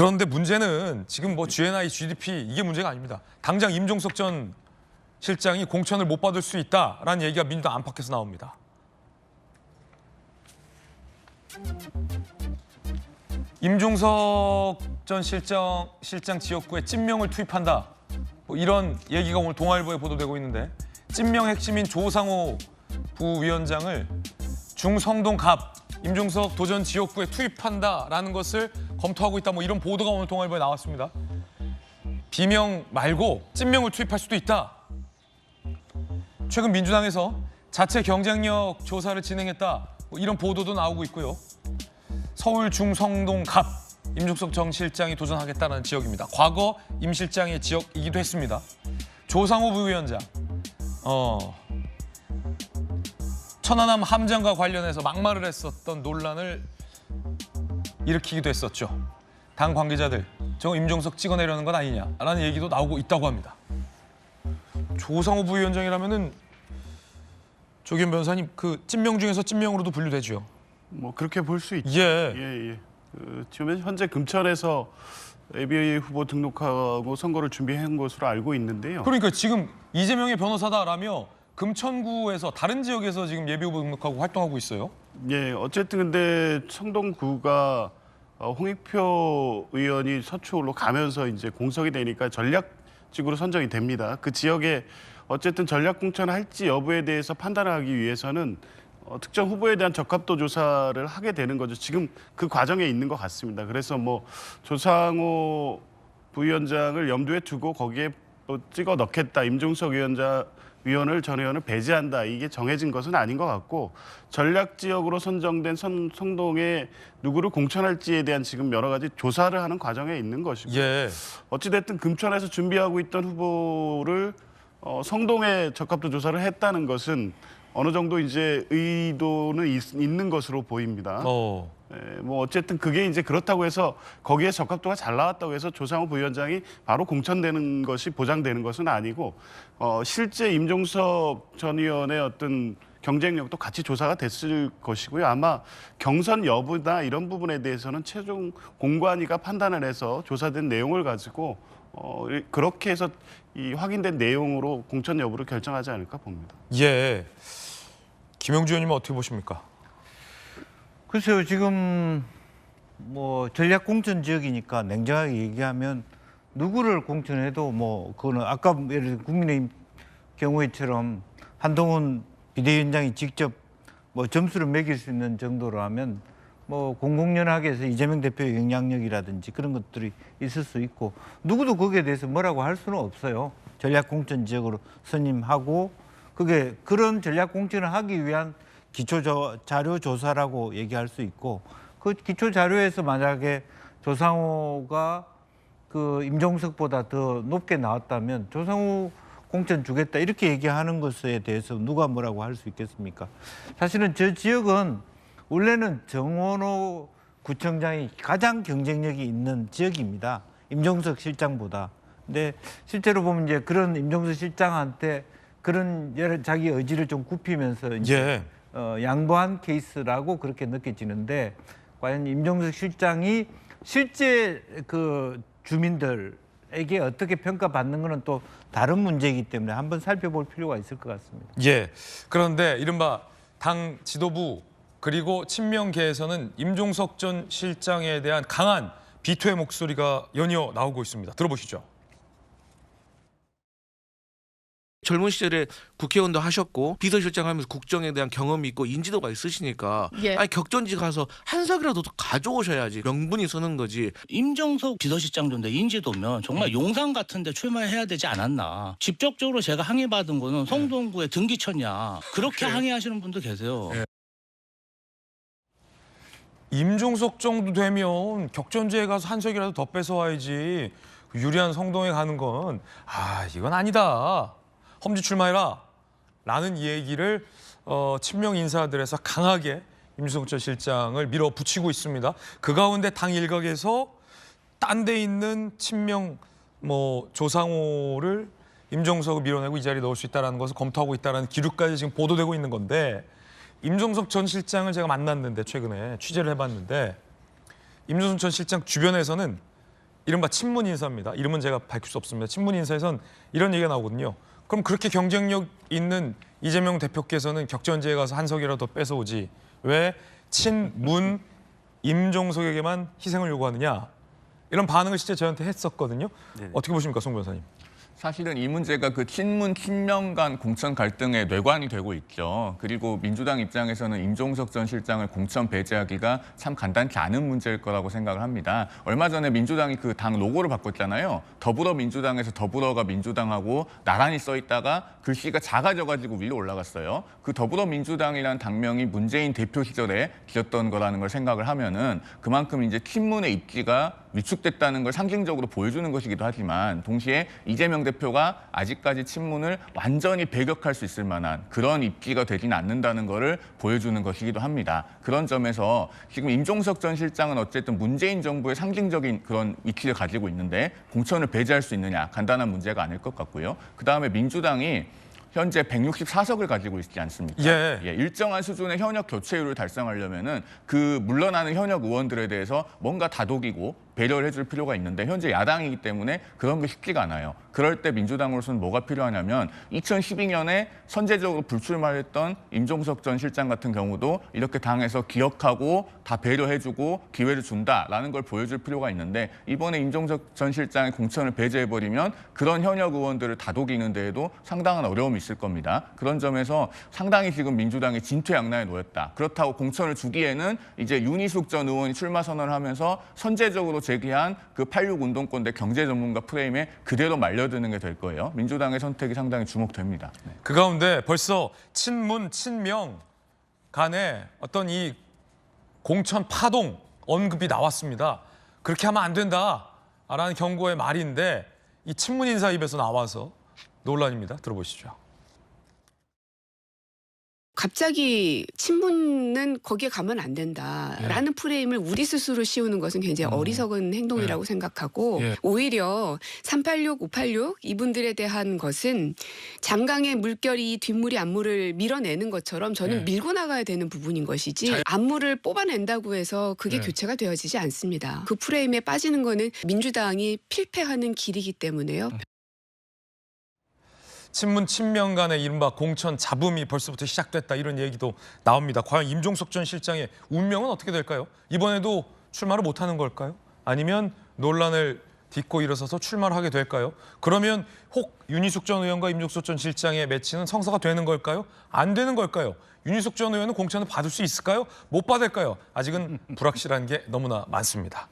그런데 문제는 지금 뭐 GNI, GDP 이게 문제가 아닙니다. 당장 임종석 전 실장이 공천을 못 받을 수 있다라는 얘기가 민주당 안팎에서 나옵니다. 임종석 전 실장 실장 지역구에 찐명을 투입한다. 뭐 이런 얘기가 오늘 동아일보에 보도되고 있는데 찐명 핵심인 조상호 부위원장을 중성동 갑 임종석 도전 지역구에 투입한다라는 것을 검토하고 있다. 뭐 이런 보도가 오늘 동아일보에 나왔습니다. 비명 말고 찐명을 투입할 수도 있다. 최근 민주당에서 자체 경쟁력 조사를 진행했다. 뭐 이런 보도도 나오고 있고요. 서울 중성동 갑 임종석 정 실장이 도전하겠다는 지역입니다. 과거 임 실장의 지역이기도 했습니다. 조상호 부위원장, 어, 천안함 함정과 관련해서 막말을 했었던 논란을 일으키기도 했었죠. 당 관계자들, 저 임종석 찍어내려는 건 아니냐라는 얘기도 나오고 있다고 합니다. 조상호 부위원장이라면은 조기현 변호사님 그 찐명 중에서 찐명으로도 분류되죠. 뭐 그렇게 볼 수 있죠. 예. 예, 예. 그 지금 현재 금천에서 ABA 후보 등록하고 선거를 준비한 것으로 알고 있는데요. 그러니까 지금 이재명의 변호사다라며 금천구에서 다른 지역에서 지금 예비 후보 등록하고 활동하고 있어요. 예, 어쨌든 근데 성동구가 어, 홍익표 의원이 서초로 가면서 이제 공석이 되니까 전략직으로 선정이 됩니다. 그 지역에 어쨌든 전략 공천을 할지 여부에 대해서 판단하기 위해서는 어, 특정 후보에 대한 적합도 조사를 하게 되는 거죠. 지금 그 과정에 있는 것 같습니다. 그래서 뭐 조상호 부위원장을 염두에 두고 거기에 뭐 찍어 넣겠다. 임종석 위원장 위원을 전 의원을 배제한다. 이게 정해진 것은 아닌 것 같고 전략 지역으로 선정된 선, 성동에 누구를 공천할지에 대한 지금 여러 가지 조사를 하는 과정에 있는 것이고 예. 어찌됐든 금천에서 준비하고 있던 후보를 어, 성동에 적합도 조사를 했다는 것은 어느 정도 이제 의도는 있, 있는 것으로 보입니다. 어. 예, 뭐 어쨌든 그게 이제 그렇다고 해서 거기에 적합도가 잘 나왔다고 해서 조상호 부위원장이 바로 공천되는 것이 보장되는 것은 아니고 어, 실제 임종석 전 의원의 어떤 경쟁력도 같이 조사가 됐을 것이고요. 아마 경선 여부나 이런 부분에 대해서는 최종 공관위가 판단을 해서 조사된 내용을 가지고 어, 이- 그렇게 해서 이 확인된 내용으로 공천 여부를 결정하지 않을까 봅니다. 예. 김영주 의원님은 어떻게 보십니까? 글쎄요 지금 뭐 전략 공천 지역이니까 냉정하게 얘기하면 누구를 공천해도 뭐 그거는 아까 예를 들어 국민의힘 경우에처럼 한동훈 비대위원장이 직접 뭐 점수를 매길 수 있는 정도로 하면 뭐 공공연하게해서 이재명 대표의 영향력이라든지 그런 것들이 있을 수 있고 누구도 거기에 대해서 뭐라고 할 수는 없어요. 전략 공천 지역으로 선임하고 그게 그런 전략 공천을 하기 위한 기초 조- 자료 조사라고 얘기할 수 있고 그 기초 자료에서 만약에 조상호가 그 임종석보다 더 높게 나왔다면 조상호 공천 주겠다 이렇게 얘기하는 것에 대해서 누가 뭐라고 할 수 있겠습니까? 사실은 저 지역은 원래는 정원호 구청장이 가장 경쟁력이 있는 지역입니다. 임종석 실장보다. 근데 실제로 보면 이제 그런 임종석 실장한테 그런 여러 자기 의지를 좀 굽히면서 이제 예. 어, 양보한 케이스라고 그렇게 느껴지는데 과연 임종석 실장이 실제 그 주민들에게 어떻게 평가받는 것은 또 다른 문제이기 때문에 한번 살펴볼 필요가 있을 것 같습니다. 예. 그런데 이른바 당 지도부 그리고 친명계에서는 임종석 전 실장에 대한 강한 비토의 목소리가 연이어 나오고 있습니다. 들어보시죠. 젊은 시절에 국회의원도 하셨고 비서실장 하면서 국정에 대한 경험이 있고 인지도가 있으시니까 예. 아니 격전지 가서 한 석이라도 더 가져오셔야지 명분이 서는 거지 임정석 비서실장 정도 인지도면 정말 용산 같은데 출마해야 되지 않았나. 직접적으로 제가 항의받은 거는 성동구의 등기천이야. 그렇게 항의하시는 분도 계세요. 임종석 정도 되면 격전지에 가서 한 석이라도 더 뺏어와야지 유리한 성동에 가는 건 아 이건 아니다 험지 출마해라 라는 얘기를 어, 친명 인사들에서 강하게 전 실장을 밀어붙이고 있습니다 그 가운데 당 일각에서 딴 데 있는 친명 뭐 조상호를 임종석을 밀어내고 이 자리에 넣을 수 있다는 것을 검토하고 있다는 기류까지 지금 보도되고 있는 건데 임종석 전 실장을 제가 만났는데 최근에 취재를 해봤는데 임종석 전 실장 주변에서는 이른바 친문 인사입니다. 이름은 제가 밝힐 수 없습니다. 친문 인사에선 이런 얘기가 나오거든요. 그럼 그렇게 경쟁력 있는 이재명 대표께서는 격전지에 가서 한 석이라도 뺏어오지 왜 친문 임종석에게만 희생을 요구하느냐 이런 반응을 실제 저한테 했었거든요. 어떻게 보십니까, 송 변호사님? 사실은 이 문제가 그 친문 친명 간 공천 갈등의 뇌관이 되고 있죠. 그리고 민주당 입장에서는 임종석 전 실장을 공천 배제하기가 참 간단치 않은 문제일 거라고 생각을 합니다. 얼마 전에 민주당이 그 당 로고를 바꿨잖아요. 더불어민주당에서 더불어가 민주당하고 나란히 써 있다가 글씨가 작아져가지고 위로 올라갔어요. 그 더불어민주당이라는 당명이 문재인 대표 시절에 지었던 거라는 걸 생각을 하면은 그만큼 이제 친문의 입지가 위축됐다는 걸 상징적으로 보여주는 것이기도 하지만 동시에 이재명 대표가 아직까지 친문을 완전히 배격할 수 있을 만한 그런 입지가 되지는 않는다는 것을 보여주는 것이기도 합니다. 그런 점에서 지금 임종석 전 실장은 어쨌든 문재인 정부의 상징적인 그런 위치를 가지고 있는데 공천을 배제할 수 있느냐 간단한 문제가 아닐 것 같고요. 그 다음에 민주당이 현재 164석을 가지고 있지 않습니까? 예. 예, 일정한 수준의 현역 교체율을 달성하려면은 그 물러나는 현역 의원들에 대해서 뭔가 다독이고 배려를 해줄 필요가 있는데 현재 야당이기 때문에 그런 게 쉽지가 않아요. 그럴 때 민주당으로서는 뭐가 필요하냐면 2012년에 선제적으로 불출마했던 임종석 전 실장 같은 경우도 이렇게 당에서 기억하고 다 배려해주고 기회를 준다라는 걸 보여줄 필요가 있는데 이번에 임종석 전 실장의 공천을 배제해버리면 그런 현역 의원들을 다독이는 데에도 상당한 어려움이 있을 겁니다. 그런 점에서 상당히 지금 민주당이 진퇴양난에 놓였다. 그렇다고 공천을 주기에는 이제 윤희숙 전 의원이 출마 선언을 하면서 선제적으로 제기한 그 86 운동권대 경제 전문가 프레임에 그대로 말려드는 게 될 거예요. 민주당의 선택이 상당히 주목됩니다. 네. 그 가운데 벌써 친문 친명 간에 어떤 이 공천 파동 언급이 나왔습니다. 그렇게 하면 안 된다라는 경고의 말인데 이 친문 인사 입에서 나와서 논란입니다. 들어보시죠. 갑자기 친문은 거기에 가면 안 된다라는 프레임을 우리 스스로 씌우는 것은 굉장히 어리석은 행동이라고 생각하고 예. 오히려 386, 586 이분들에 대한 것은 장강의 물결이 뒷물이 안물을 밀어내는 것처럼 저는 예. 밀고 나가야 되는 부분인 것이지 안물을 뽑아낸다고 해서 그게 예. 교체가 되어지지 않습니다. 그 프레임에 빠지는 거는 민주당이 필패하는 길이기 때문에요. 친문 친명 간의 이른바 공천 잡음이 벌써부터 시작됐다 이런 얘기도 나옵니다. 과연 임종석 전 실장의 운명은 어떻게 될까요? 이번에도 출마를 못하는 걸까요? 아니면 논란을 딛고 일어서서 출마를 하게 될까요? 그러면 혹 윤희숙 전 의원과 임종석 전 실장의 매치는 성사가 되는 걸까요? 안 되는 걸까요? 윤희숙 전 의원은 공천을 받을 수 있을까요? 못 받을까요? 아직은 불확실한 게 너무나 많습니다.